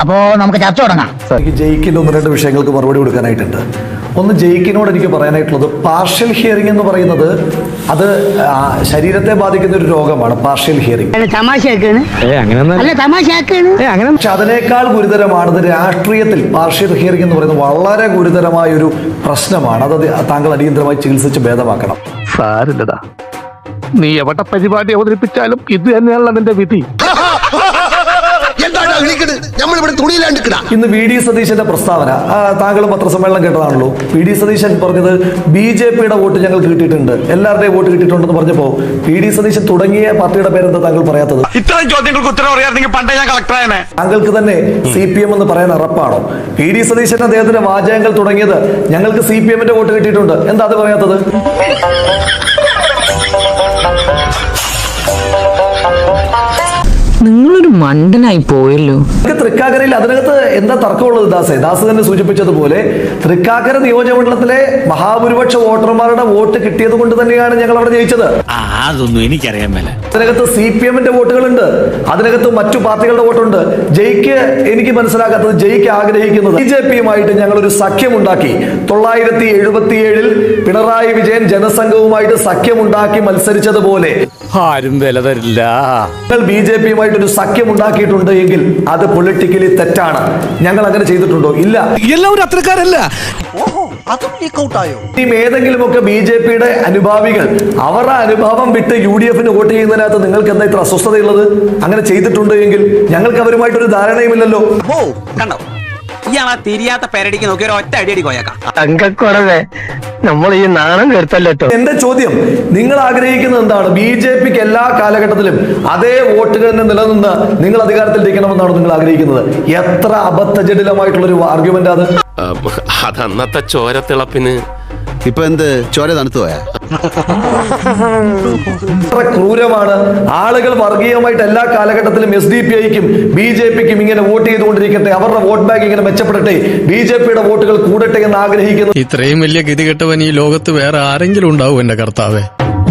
അപ്പോ നമുക്ക് ചർച്ച തുടങ്ങാം. എനിക്ക് ജയിക്കിന്റെ ഒന്ന് രണ്ട് വിഷയങ്ങൾക്ക് മറുപടി കൊടുക്കാനായിട്ടുണ്ട്. ഒന്ന് ജയിക്കിനോട് എനിക്ക് പറയാനായിട്ടുള്ളത് പാർഷ്യൽ ഹിയറിംഗ് എന്ന് പറയുന്നത് അത് ശരീരത്തെ ബാധിക്കുന്ന ഒരു രോഗമാണ് പാർഷ്യൽ ഹിയറിംഗ് പക്ഷെ അതിനേക്കാൾ ഗുരുതരമാണത് രാഷ്ട്രീയത്തിൽ പാർഷ്യൽ ഹിയറിംഗ് എന്ന് പറയുന്നത് വളരെ ഗുരുതരമായ ഒരു പ്രശ്നമാണ്. അത് താങ്കൾ അടിയന്തരമായി ചികിത്സിച്ച് ഭേദമാക്കണം. സാരില്ലടാ. നീ എവിടെ പരിപാടി അവതരിപ്പിച്ചാലും ഇത് തന്നെയാണ് അതിന്റെ വിധി. വിളിക്കണ് നമ്മളിവിടെ തുണിയിലാണ്ടിക്കണ ഇന്ന് വി ഡി സതീശന്റെ പ്രസ്താവന. താങ്കൾ പത്രസമ്മേളനം കേട്ടതാണല്ലോ. വി ഡി സതീശൻ പറഞ്ഞത് ബി ജെ പിയുടെ വോട്ട് ഞങ്ങൾ കിട്ടിയിട്ടുണ്ട്. എല്ലാവരുടെയും വോട്ട് കിട്ടിയിട്ടുണ്ടെന്ന് പറഞ്ഞപ്പോ വി ഡി സതീശൻ തുടങ്ങിയ പാർട്ടിയുടെ പേരെന്താ താങ്കൾ പറയാത്തത്? ഇത്തരം ചോദ്യങ്ങൾക്ക് ഉത്തരം അറിയാമെങ്കിൽ പണ്ടേ ഞാൻ കളക്ടറായനെ താങ്കൾക്ക് തന്നെ സി പി എം എന്ന് പറയാൻ ഉറപ്പാണോ? പി ഡി സതീശന്റെ അദ്ദേഹത്തിന്റെ വാചകങ്ങൾ തുടങ്ങിയത് ഞങ്ങൾക്ക് സി പി എമ്മിന്റെ വോട്ട് കിട്ടിയിട്ടുണ്ട്. എന്താ അത് പറയാത്തത്? നിങ്ങളൊരു മണ്ടനായി പോയല്ലോ. തൃക്കാക്കരയിൽ അതിനകത്ത് എന്താ തർക്കമുള്ളത് ദാസേ? ദാസ് തന്നെ സൂചിപ്പിച്ചതുപോലെ തൃക്കാക്കര നിയോജകമണ്ഡലത്തിലെ മഹാഭൂരിപക്ഷ വോട്ടർമാരുടെ വോട്ട് കിട്ടിയത് കൊണ്ട് തന്നെയാണ് ഞങ്ങൾ അവിടെ ജയിച്ചത് അതൊന്നും എനിക്കറിയാൻ മേല. അതിനകത്ത് സി പി എമ്മിന്റെ വോട്ടുകളുണ്ട്. അതിനകത്ത് മറ്റു പാർട്ടികളുടെ വോട്ടുണ്ട്. ജയിക്ക് എനിക്ക് മനസ്സിലാക്കാത്തത് ജയിക്ക് ആഗ്രഹിക്കുന്നത് ബി ജെ പിയുമായിട്ട് ഞങ്ങൾ ഒരു സഖ്യമുണ്ടാക്കി. തൊള്ളായിരത്തി എഴുപത്തി ഏഴിൽ പിണറായി വിജയൻ ജനസംഘവുമായിട്ട് സഖ്യമുണ്ടാക്കി മത്സരിച്ചതുപോലെ. ആരും വില തരില്ല. ഞങ്ങൾ ബി ജെ പിയുമായിട്ട് ഒരു സഖ്യം ഉണ്ടാക്കിയിട്ടുണ്ട് എങ്കിൽ അത് പൊളിറ്റിക്കലി തെറ്റാണ്. ഞങ്ങൾ അങ്ങനെ ചെയ്തിട്ടുണ്ടോ? ഇല്ല. എല്ലാവരും അത്രക്കാരല്ല ഏതെങ്കിലുമൊക്കെ ബി ജെ പിയുടെ അനുഭാവികൾ അവരുടെ അനുഭാവം വിട്ട് യു ഡി എഫിന് വോട്ട് ചെയ്യുന്നതിനകത്ത് നിങ്ങൾക്ക് എന്താ ഇത്ര അസ്വസ്ഥതയുള്ളത്? അങ്ങനെ ചെയ്തിട്ടുണ്ട് എങ്കിൽ ഞങ്ങൾക്ക് അവരുമായിട്ടൊരു ധാരണയുമില്ലല്ലോ. ഓ ഇയാളാ തിരിയാത്ത പേരടിക്ക് നോക്കി ഒരു ഒറ്റ അടിയടി കോയക്കാം. തങ്കക്കുറവേ നമ്മൾ ഈ നാണം കേട്ടല്ലോ എന്റെ ചോദ്യം നിങ്ങൾ ആഗ്രഹിക്കുന്നത് എന്താണ്? ബി ജെ പിക്ക് എല്ലാ കാലഘട്ടത്തിലും അതേ വോട്ടുകൾ തന്നെ നിലനിന്ന് നിങ്ങൾ അധികാരത്തിലിരിക്കണമെന്നാണ് നിങ്ങൾ ആഗ്രഹിക്കുന്നത്? എത്ര അബദ്ധജടിലമായിട്ടുള്ള ഒരു ആർഗ്യുമെന്റ് അത് അതന്നത്തെ ചോരത്തിളപ്പിന് ഇപ്പൊ എന്ത്? ചോര തണുത്തു പോയാ? ക്രൂരമാണ്. ആളുകൾ വർഗീയമായിട്ട് എല്ലാ കാലഘട്ടത്തിലും എസ് ഡി പി ഐക്കും ബി ജെ പിക്കും ഇങ്ങനെ വോട്ട് ചെയ്തുകൊണ്ടിരിക്കട്ടെ. അവരുടെ വോട്ട് ബാങ്ക് ഇങ്ങനെ മെച്ചപ്പെടട്ടെ. ബി ജെ പിയുടെ വോട്ടുകൾ കൂടട്ടെ എന്ന് ആഗ്രഹിക്കുന്നു. ഇത്രയും വലിയ ഗതികെട്ടവൻ ഈ ലോകത്ത് വേറെ ആരെങ്കിലും ഉണ്ടാവും എന്റെ കർത്താവേ.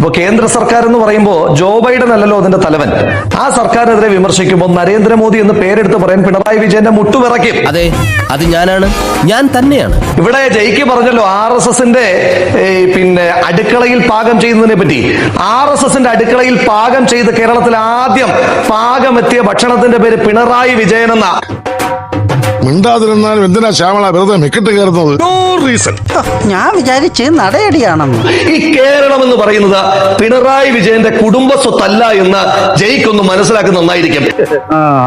ഇപ്പൊ കേന്ദ്ര സർക്കാർ എന്ന് പറയുമ്പോൾ ജോ ബൈഡൻ അല്ലല്ലോ അതിന്റെ തലവൻ. ആ സർക്കാരിനെതിരെ വിമർശിക്കുമ്പോൾ നരേന്ദ്രമോദി എന്ന് പേരെടുത്ത് പറയാൻ പിണറായി വിജയന്റെ മുട്ടുപിറക്കും അതെ അത് ഞാനാണ്. ഞാൻ തന്നെയാണ്. ഇവിടെ ജയിക്ക് പറഞ്ഞല്ലോ ആർ എസ് എസിന്റെ പിന്നെ അടുക്കളയിൽ പാകം ചെയ്യുന്നതിനെ പറ്റി. ആർ എസ് എസിന്റെ അടുക്കളയിൽ പാകം ചെയ്ത് കേരളത്തിൽ ആദ്യം പാകമെത്തിയ ഭക്ഷണത്തിന്റെ പേര് പിണറായി വിജയൻ എന്ന. മിണ്ടാതിരുന്നാലും എന്തിനാ ശ്യാമള വെറുതെ മെക്കിട്ട് കയറുന്നത്? നോ റീസൺ ഞാൻ വിചാരിച്ച് നടയടിയാണെന്ന്. ഈ കേരളം എന്ന് പറയുന്നത് പിണറായി വിജയന്റെ കുടുംബ സ്വത്തല്ല എന്ന് ജയിക്കൊന്ന് മനസ്സിലാക്കുന്ന നന്നായിരിക്കും.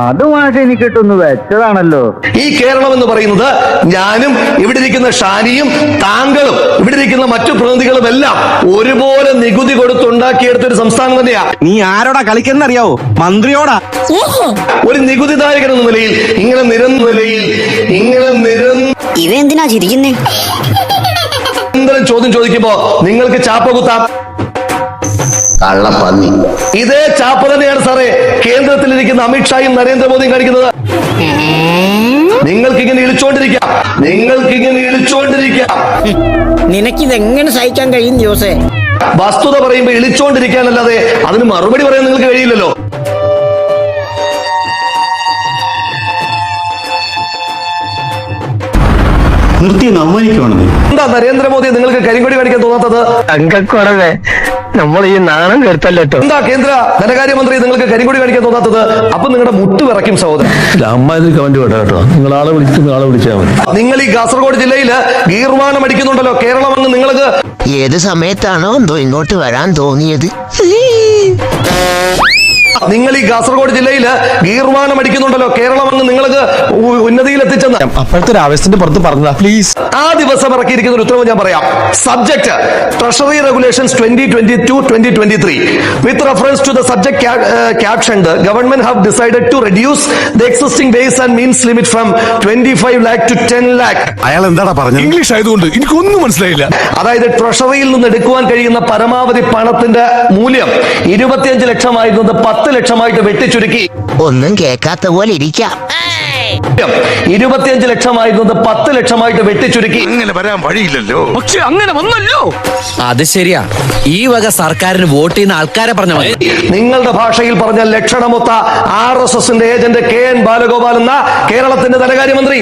അതുമായിട്ട് എനിക്ക് കിട്ടുന്നു വെച്ചതാണല്ലോ. ഈ കേരളം എന്ന് പറയുന്നത് ഞാനും ഇവിടെ ഇരിക്കുന്ന ഷാനിയും താങ്കളും ഇവിടെ ഇരിക്കുന്ന മറ്റു പ്രതിനിധികളും എല്ലാം ഒരുപോലെ നികുതി കൊടുത്തുണ്ടാക്കിയെടുത്ത ഒരു സംസ്ഥാനം തന്നെയാ. നീ ആരോടാ കളിക്കുന്നറിയാവോ? മന്ത്രിയോടാ. ഒരു നികുതിദായകൻ എന്ന നിലയിൽ ഇങ്ങനെ നിരന്ന നിലയിൽ നിരന്തരം ഇവ എന്തിനാ ചിരിക്കുന്നേ ചോദ്യം ചോദിക്കുമ്പോ നിങ്ങൾക്ക് ചാപ്പ കുത്താം. കള്ളപ്പന്നി. ഇതേ ചാപ്പ തന്നെയാണ് സാറേ കേന്ദ്രത്തിലിരിക്കുന്ന അമിത്ഷായും നരേന്ദ്രമോദിയും കാണിക്കുന്നത്. നിങ്ങൾക്ക് ഇങ്ങനെ ഇളിച്ചോണ്ടിരിക്കാം. നിങ്ങൾക്ക് ഇങ്ങനെ ഇളിച്ചോണ്ടിരിക്കാം. നിനക്കിത് എങ്ങനെ സഹിക്കാൻ കഴിയും ജോസേ വസ്തുത പറയുമ്പോ ഇളിച്ചോണ്ടിരിക്കാനല്ലാതെ അതിന് മറുപടി പറയാൻ നിങ്ങൾക്ക് കഴിയില്ലല്ലോ. നിർത്തി അവമാനിക്കുവാണെന്ന് എന്താ നരേന്ദ്രമോദി നിങ്ങൾക്ക് കരിങ്കൊടി കാണിക്കാൻ തോന്നാത്തത്? തങ്കക്കുറവേ നമ്മൾ ഈ നാണം കേട്ടല്ലോ എന്താ കേന്ദ്ര ധനകാര്യമന്ത്രി നിങ്ങൾക്ക് കരിങ്കൊടി കാണിക്കാൻ തോന്നാത്തത്? അപ്പൊ നിങ്ങളുടെ മുട്ട് വിറയ്ക്കും സഹോദരൻ. അമ്മ കമന്റ് വേണ്ട കേട്ടോ. നിങ്ങൾ ആളെ വിളിച്ചു ആളെ വിളിച്ചാൽ മതി. നിങ്ങൾ ഈ കാസർഗോഡ് ജില്ലയിൽ ഗീർവാണം അടിക്കുന്നുണ്ടല്ലോ. കേരളം അങ്ങ് നിങ്ങൾക്ക് ഏത് സമയത്താണോ എന്തോ ഇങ്ങോട്ട് വരാൻ തോന്നിയത്? നിങ്ങൾ ഈ കാസർഗോഡ് ജില്ലയിൽ ഗീർവാനം അടിക്കുന്നുണ്ടല്ലോ. കേരളം അങ്ങ് നിങ്ങൾക്ക് ഉന്നതിയിൽ എത്തിച്ചെന്ന് അപ്പോഴത്തെ ഒരു ആവേശത്തിന്റെ പുറത്ത് പറഞ്ഞതാ. പ്ലീസ് ആ ദിവസം ഇറക്കിയിരിക്കുന്ന ഒരു ഉത്തരവ് ഞാൻ പറയാം. Subject treasury regulations twenty twenty two twenty twenty three with reference to the subject caption government have decided to reduce the existing ways and means limit from twenty five lakh to ten lakh അയാൾ എന്താടാ പറഞ്ഞത്? English ആയതുകൊണ്ട് എനിക്കൊന്നും മനസ്സിലായില്ല. അതായത് ട്രഷറിയിൽ നിന്ന് എടുക്കുവാൻ കഴിയുന്ന പരമാവധി പണത്തിന്റെ മൂല്യം ഇരുപത്തിയഞ്ച് ലക്ഷമായിരുന്നത് പത്ത് ലക്ഷമായിട്ട് വെട്ടിച്ചുരുക്കി. ഒന്നും കേൾക്കാത്ത പോലെ ഇരിക്കാം. ഇരുപത്തിയഞ്ച് ലക്ഷമായിരുന്നത് പത്ത് ലക്ഷമായിട്ട് വെട്ടിച്ചുരുക്കി. അങ്ങനെ വരാൻ വഴിയില്ലല്ലോ. പക്ഷെ അങ്ങനെ വന്നല്ലോ. അത് ശരിയാ. ഈ വക സർക്കാരിന് വോട്ട് ചെയ്യുന്ന ആൾക്കാരെ പറഞ്ഞ മതി. നിങ്ങളുടെ ഭാഷയിൽ പറഞ്ഞ ലക്ഷണമൊത്ത ആർ എസ് എസിന്റെ ഏജന്റ് കെ എൻ ബാലഗോപാൽ എന്ന കേരളത്തിന്റെ ധനകാര്യമന്ത്രി.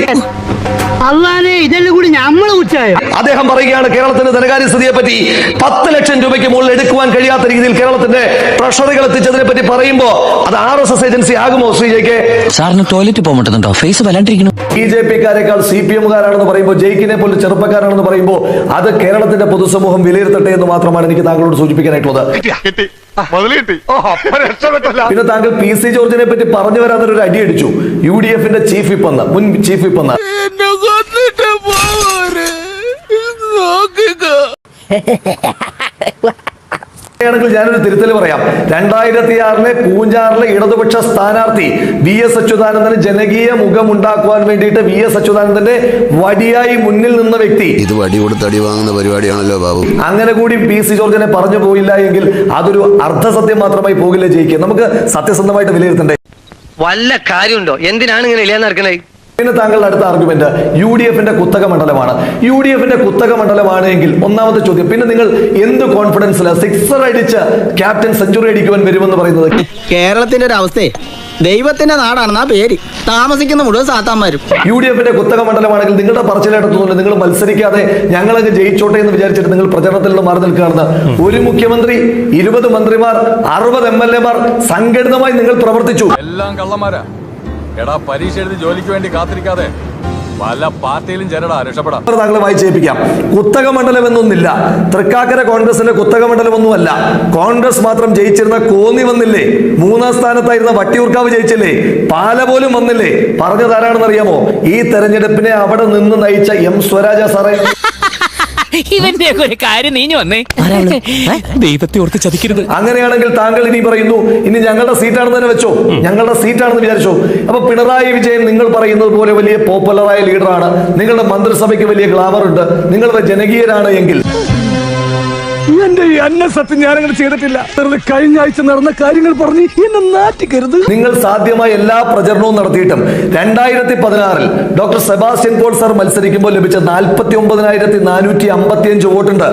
അള്ളാനെ ഇതെല്ലാം കൂടി നമ്മൾ കുറ്റായ? അദ്ദേഹം പറയുകയാണ് കേരളത്തിന്റെ ധനകാര്യ സ്ഥിതിയെ പറ്റി പത്ത് ലക്ഷം രൂപയ്ക്ക് മുകളിൽ എടുക്കുവാൻ കഴിയാത്ത രീതിയിൽ കേരളത്തിന്റെ ട്രഷറികൾ എത്തിച്ചതിനെ പറ്റി പറയുമ്പോ അത് ആർ എസ് എസ് ഏജൻസി ആകുമോ ശ്രീ ജയ്ക്ക് സാറിന് ടോയ്ലറ്റ് പോകുന്നുണ്ടോ ഫേസ് വലണ്ടിരിക്കുന്നു ബി ജെ പിക്കാരെക്കാൾ സി പി എമ്മുകാരാണെന്ന് പറയുമ്പോൾ ജയിക്കിനെ പോലെ ചെറുപ്പക്കാരാണെന്ന് പറയുമ്പോൾ അത് കേരളത്തിന്റെ പൊതുസമൂഹം വിലയിരുത്തട്ടെ എന്ന് മാത്രമാണ് എനിക്ക് താങ്കളോട് സൂചിപ്പിക്കാനായിട്ടുള്ളത്. പിന്നെ താങ്കൾ പി സി ജോർജിനെ പറ്റി പറഞ്ഞു വരാത്തൊരു ഒരു അടി അടിച്ചു. യു ഡി എഫിന്റെ ചീഫ് വിപ്പ് എന്ന് മുൻ ചീഫ് വിപ്പ് എന്ന് ണെങ്കിൽ ഞാനൊരു തിരുത്തൽ പറയാം. രണ്ടായിരത്തി ആറിലെ പൂഞ്ചാറിലെ ഇടതുപക്ഷ സ്ഥാനാർത്ഥി വി എസ് അച്യുതാനന്ദന് ജനകീയ മുഖം ഉണ്ടാക്കുവാൻ വേണ്ടിയിട്ട് വി എസ് അച്യുതാനന്ദന്റെ വടിയായി മുന്നിൽ നിന്ന വ്യക്തി. ഇത് വടി കൊടുത്ത് അടി വാങ്ങുന്ന പരിപാടിയാണല്ലോ ബാബു. അങ്ങനെ കൂടി പി സി ജോർജിനെ പറഞ്ഞു പോയില്ല എങ്കിൽ അതൊരു അർദ്ധസത്യം മാത്രമായി പോകില്ല ജയിക്കുക നമുക്ക് സത്യസന്ധമായിട്ട് വിലയിരുത്തണ്ടേ? വല്ല കാര്യമുണ്ടോ? എന്തിനാണ് ഇങ്ങനെ ഇല്ലാന്ന് നടക്കണേ? പിന്നെ താങ്കളുടെ അടുത്ത ആർഗ്യുമെന്റ് യു ഡി എഫിന്റെ കുത്തക മണ്ഡലമാണ്. യു ഡി എഫിന്റെ കുത്തക മണ്ഡലമാണ് എങ്കിൽ ഒന്നാമത്തെ ചോദ്യം പിന്നെ നിങ്ങൾ എന്ത് കോൺഫിഡൻസിൽ സിക്സർ അടിച്ച് ക്യാപ്റ്റൻ സെഞ്ചുറി അടിക്കുവാൻ വരുമെന്ന് പറയുന്നത്? കേരളത്തിന്റെ ഒരു അവസ്ഥയെ ദൈവത്തിന്റെ നാടാണെന്നാ പേര്. താമസിക്കുന്ന മുഴുവൻ സാത്താന്മാരും. യു ഡി എഫിന്റെ കുത്തക മണ്ഡലമാണെങ്കിൽ നിങ്ങളുടെ പറച്ചിലായിട്ടൊന്നുമില്ല നിങ്ങൾ മത്സരിക്കാതെ ഞങ്ങളങ്ങ് ജയിച്ചോട്ടെ എന്ന് വിചാരിച്ചിട്ട് നിങ്ങൾ പ്രചരണത്തിൽ നിന്ന് മാറി നിൽക്കുകയാണെന്ന്. ഒരു മുഖ്യമന്ത്രി ഇരുപത് മന്ത്രിമാർ അറുപത് എം എൽ എമാർ സംഘടിതമായി നിങ്ങൾ പ്രവർത്തിച്ചു. എല്ലാം കള്ളന്മാരാ. എടാ പരീക്ഷ എഴുതി ജോലിക്ക് വേണ്ടി കാത്തിരിക്കാതെ പല പാർട്ടിയിലും ചേരടാ രക്ഷപ്പെടാം. താങ്കളെ വായിച്ചേൽപ്പിക്കാം കുത്തക മണ്ഡലം എന്നൊന്നില്ല തൃക്കാക്കര കോൺഗ്രസിന്റെ കുത്തക മണ്ഡലം ഒന്നുമല്ല കോൺഗ്രസ് മാത്രം ജയിച്ചിരുന്ന കോന്നി വന്നില്ലേ? മൂന്നാം സ്ഥാനത്തായിരുന്ന വട്ടിയൂർക്കാവ് ജയിച്ചില്ലേ? പാല പോലും വന്നില്ലേ? പറഞ്ഞത് ആരാണെന്ന് അറിയാമോ ഈ തെരഞ്ഞെടുപ്പിനെ അവിടെ നിന്ന് നയിച്ച എം സ്വരാജ സാറേ. ഇവന്റെ ഒരു കാര്യം നീഞ്ഞു വന്നേ. ദൈവത്തെ ഓർത്ത് ചതിക്കരുത്. അങ്ങനെയാണെങ്കിൽ താങ്കൾ ഇനി പറയുന്നു ഇനി ഞങ്ങളുടെ സീറ്റാണെന്ന് തന്നെ വെച്ചോ? ഞങ്ങളുടെ സീറ്റാണെന്ന് വിചാരിച്ചോ? അപ്പൊ പിണറായി വിജയൻ നിങ്ങൾ പറയുന്നത് പോലെ വലിയ പോപ്പുലറായ ലീഡറാണ് നിങ്ങളുടെ മന്ത്രിസഭയ്ക്ക് വലിയ ഗ്ലാമർ ഉണ്ട്. നിങ്ങൾ ജനകീയരാണ് എങ്കിൽ. എന്റെ ഈ അന്ന സത്യം ഞാനങ്ങനെ ചെയ്തിട്ടില്ല. വെറുതെ കഴിഞ്ഞ ആഴ്ച നടന്ന കാര്യങ്ങൾ പറഞ്ഞ് എന്നെ നാറ്റിക്കരുത്. നിങ്ങൾ സാധ്യമായ എല്ലാ പ്രചരണവും നടത്തിയിട്ടും രണ്ടായിരത്തി പതിനാറിൽ ഡോക്ടർ സെബാസ്റ്റ്യൻ പോൾ സർ മത്സരിക്കുമ്പോൾ ലഭിച്ച നാൽപ്പത്തി ഒമ്പതിനായിരത്തി നാനൂറ്റി അമ്പത്തി അഞ്ച് വോട്ടുണ്ട്.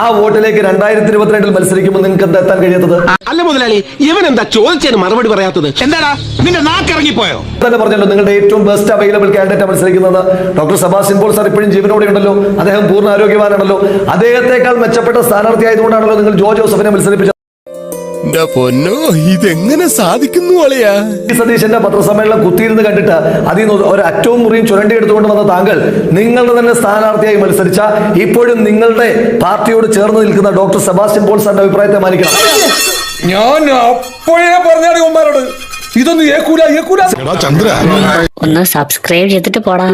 ആ വോട്ടിലേക്ക് രണ്ടായിരത്തി ഇരുപത്തിരണ്ടിൽ മത്സരിക്കുമ്പോൾ നിങ്ങൾക്ക് എന്താ എത്താൻ കഴിയാത്തത്? അല്ല മുതലാളി ഇവൻ എന്താ ചോദിച്ചതിന് മറുപടി പറയാത്തത്? എന്താടാ? നിന്റെ നാക്കിറങ്ങിപ്പോയോ തന്നെ പറഞ്ഞല്ലോ നിങ്ങളുടെ ഏറ്റവും ബെസ്റ്റ് അവൈലബിൾ കാൻഡിഡേറ്റ് മത്സരിക്കുന്നത് ഡോക്ടർ സെബാസ്റ്റ്യൻ പോൾ സാർ ഇപ്പോഴും ജീവനോടെ ഉണ്ടല്ലോ അദ്ദേഹം പൂർണ ആരോഗ്യവാനാണല്ലോ. അദ്ദേഹത്തെക്കാൾ മെച്ചപ്പെട്ട സ്ഥാനാർത്ഥി ആയതുകൊണ്ടാണല്ലോ നിങ്ങൾ ജോ ജോസഫിനെ മത്സരിപ്പിച്ചത്. പൊന്നോ ഇതെങ്ങനെ സാധിക്കുന്നു അളിയാ? സതീശന്റെ പത്രസമ്മേളനം കുത്തിയിരുന്ന് കണ്ടിട്ട് അതിൽ നിന്ന് ഒരു അറ്റവും മുറിയും ചുരണ്ടി എടുത്തുകൊണ്ട് വന്ന താങ്കൾ നിങ്ങളുടെ തന്നെ സ്ഥാനാർത്ഥിയായി മത്സരിച്ച ഇപ്പോഴും നിങ്ങളുടെ പാർട്ടിയോട് ചേർന്ന് നിൽക്കുന്ന ഡോക്ടർ സെബാസ്റ്റ്യൻ പോൾ സാറിന്റെ അഭിപ്രായത്തെ മാനിക്കണം. ഞാൻ അപ്പോഴേ പറഞ്ഞാടി ഉമ്മാരോട് ഇതൊന്നും ഏക്കൂല ഏക്കൂല. ചന്ദ്ര. ഒന്ന് സബ്സ്ക്രൈബ് ചെയ്തിട്ട് പോടാ.